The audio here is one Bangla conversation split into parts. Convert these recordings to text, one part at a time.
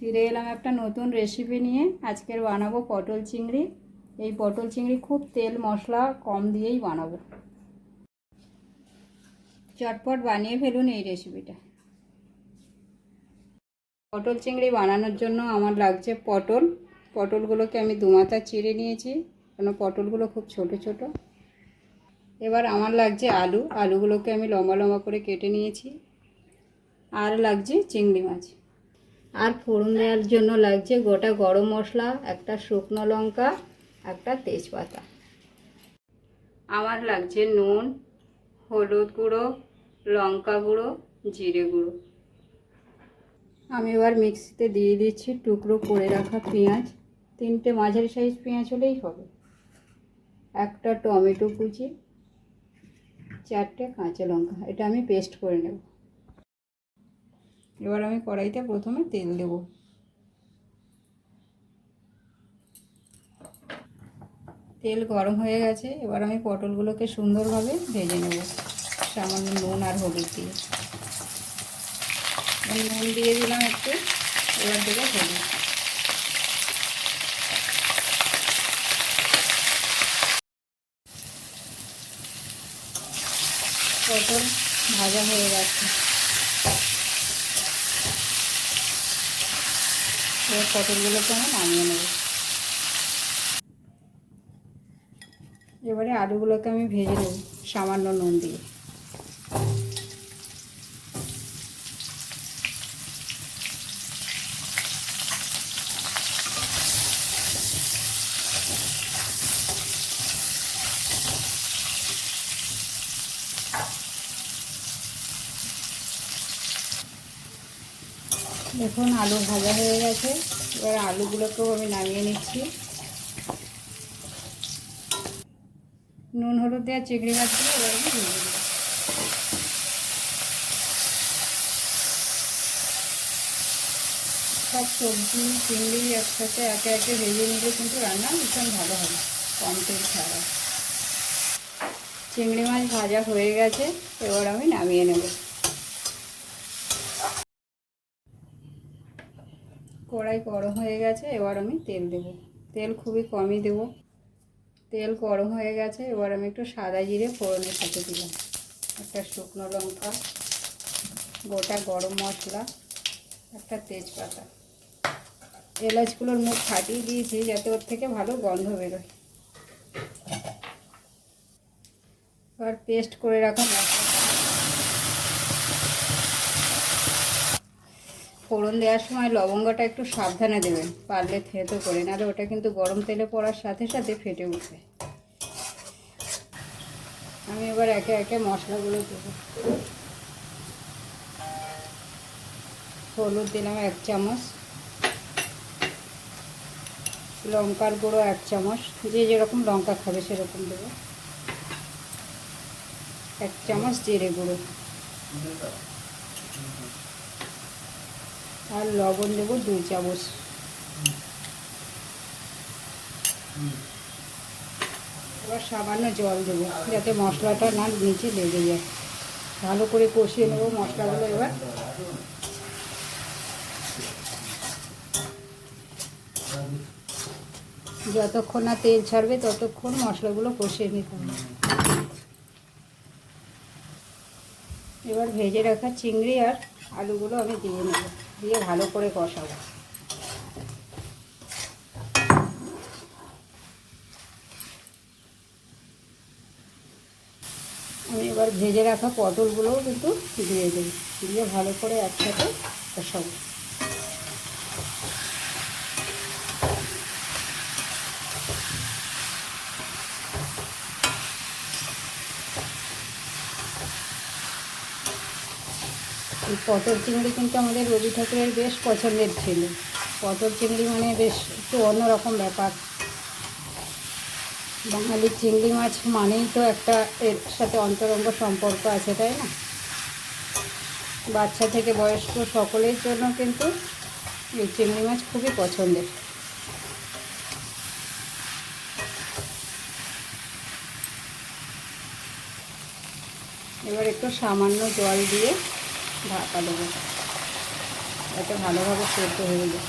ফিরে এলাম একটা নতুন রেসিপি নিয়ে। আজকের বানাবো পটল চিংড়ি। এই পটল চিংড়ি খুব তেল, মশলা কম দিয়েই বানাবো। চটপট বানিয়ে ফেলুন এই রেসিপিটা পটল চিংড়ি বানানোর জন্য আমার লাগছে পটল। পটলগুলোকে আমি দুমাথা চিড়ে নিয়েছি, কেন পটলগুলো খুব ছোট ছোট। এবার আমার লাগছে আলু। আলুগুলোকে আমি লম্বা লম্বা করে কেটে নিয়েছি। আর লাগছে চিংড়ি মাছ। আর ফোড়ন দেওয়ার জন্য লাগছে গোটা গরম মশলা একটা শুকনো লঙ্কা একটা তেজপাতা। আমার লাগছে নুন হলুদ গুঁড়ো লঙ্কা গুঁড়ো জিরে গুঁড়ো। আমি এবার মিক্সিতে দিয়ে দিচ্ছি টুকরো করে রাখা পেঁয়াজ। তিনটে মাঝারি সাইজ পেঁয়াজ হলেই হবে। একটা টমেটো কুচি চারটে কাঁচা লঙ্কা। এটা আমি পেস্ট করে নেব। এবার আমি কড়াইতে প্রথমে তেল দেব। তেল গরম হয়ে গেছে, এবার আমি পটলগুলোকে সুন্দরভাবে ভেজে নেব। সামান্য নুন আর হলুদ দিয়ে। নুন দিয়ে দিলাম একটু, এবার দেবো হলুদ। পটল ভাজা হয়ে গেছে। এবার পটলগুলোকে আমি নামিয়ে নেব। এবারে আলুগুলোকে আমি ভেজে নেব সামান্য নুন দিয়ে। দেখুন, আলু ভাজা হয়ে গেছে। এবার আলুগুলোকেও আমি নামিয়ে নিচ্ছি। নুন, হলুদ দেওয়া চিংড়ি মাছগুলো এবার আমি ভেজে দেবো সব সবজি, চিংড়ি একসাথে একে একে ভেজে নিলে কিন্তু রান্না ভীষণ ভালো হবে, কম তেল ছাড়া। চিংড়ি মাছ ভাজা হয়ে গেছে, এবার আমি নামিয়ে নেব। কড়াই গরম হয়ে গেছে, এবার আমি তেল দেব। তেল খুবই কমই দেব। তেল গরম হয়ে গেছে, এবার আমি একটু সাদা জিরে ফোড়নের সাথে দিলাম। একটা শুকনো লঙ্কা, গোটা গরম মশলা, একটা তেজপাতা। এলাচগুলোর মুখ ফাটিয়ে দিয়েছি যাতে ওর থেকে ভালো গন্ধ বেরোয়। এবার পেস্ট করে রাখা মশলা। ফোড়ন দেওয়ার সময় লবঙ্গটা একটু সাবধানে দেবেন। পারলে থেতো করে, নাহলে ওটা কিন্তু গরম তেলে পড়ার সাথে সাথে ফেটে উঠবে। আমি এবার একে একে মশলাগুলো দেব। হলুদ দিলাম এক চামচ। লঙ্কার গুঁড়ো এক চামচ। যে যেরকম লঙ্কা খাবে সেরকম দেবো। এক চামচ জিরে গুঁড়ো। আর লবণ দেবো দুই চামচ। এবার সামান্য জল দেবো, যাতে মশলাটা না নিচে লেগে যায়। ভালো করে কষিয়ে নেব মশলাগুলো এবার। যতক্ষণ না তেল ছাড়বে, ততক্ষণ মশলাগুলো কষিয়ে নিতে হবে। এবার ভেজে রাখা চিংড়ি আর আলুগুলো আমি দিয়ে নেব। দিয়ে ভালো করে কষাবো। আমি এবার ভেজে রাখা পটলগুলোও কিন্তু দিয়ে দিই দিয়ে ভালো করে একসাথে কষাবো। এই পটল চিংড়ি কিন্তু আমাদের রবি ঠাকুরের বেশ পছন্দের ছিল। পটল চিংড়ি মানে বেশ একটু অন্যরকম ব্যাপার। বাঙালির চিংড়ি মাছ মানেই তো একটা এর সাথে অন্তরঙ্গ সম্পর্ক আছে, তাই না? বাচ্চা থেকে বয়স্ক সকলের জন্য কিন্তু এই চিংড়ি মাছ খুবই পছন্দের। এবার একটু সামান্য জল দিয়ে ঢাকা দেবো যাতে ভালোভাবে সেদ্ধ হয়ে যায়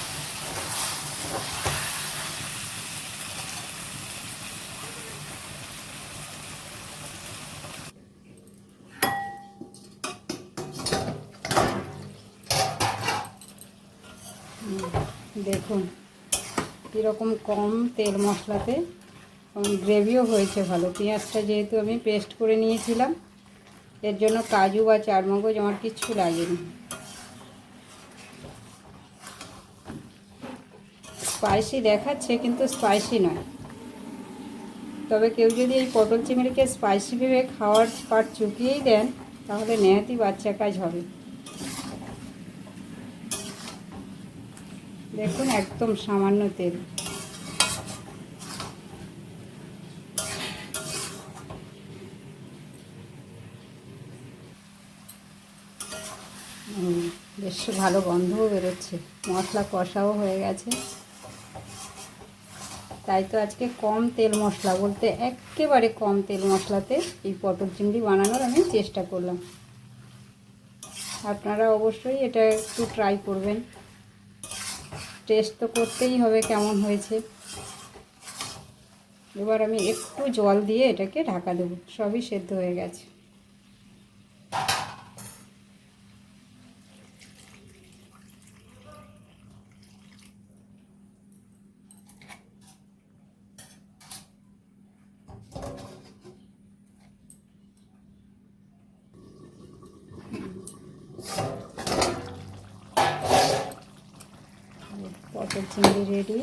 দেখুন, কীরকম কম তেল মশলাতে গ্রেভিও হয়েছে ভালো। পেঁয়াজটা যেহেতু আমি পেস্ট করে নিয়েছিলাম এর জন্য কাজু বা চারমগজ আমার কিচ্ছু লাগেনি। স্পাইসি দেখাচ্ছে কিন্তু স্পাইসি নয়। তবে কেউ যদি এই পটল চিংড়িকে স্পাইসি ভেবে খাওয়ার পাট চুকিয়েই দেন, তাহলে নেহাতি বাচ্চা কাজ হবে। দেখুন একদম সামান্য তেল। বেশ ভালো গন্ধও বেরোচ্ছে, মশলা কষাও হয়ে গেছে। তাই তো আজকে কম তেল মশলা বলতে একেবারে কম তেল মশলাতে এই পটল চিংড়ি বানানোর আমি চেষ্টা করলাম। আপনারা অবশ্যই এটা একটু ট্রাই করবেন। টেস্ট তো করতেই হবে কেমন হয়েছে। এবার আমি একটু জল দিয়ে এটাকে ঢাকা দেবো, সবই সেদ্ধ হয়ে গেছে। পটল চিংড়ি রেডি।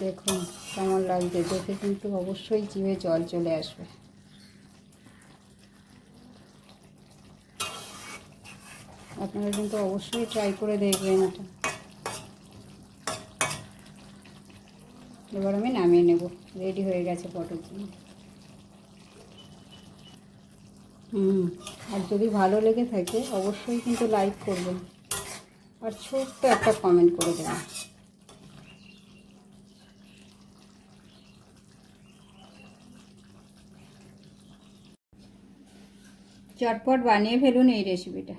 দেখুন কেমন লাগবে দেখে কিন্তু অবশ্যই জিভে জল চলে আসবে। আপনারা কিন্তু অবশ্যই ট্রাই করে দেখবেন এটা। এবার আমি নামিয়ে নেব। রেডি হয়ে গেছে পটল চিংড়ি। হুম, আর যদি ভালো লেগে থাকে অবশ্যই কিন্তু লাইক করবেন। আর ছোট্ট একটা কমেন্ট করে দেবেন চটপট বানিয়ে ফেলুন এই রেসিপিটা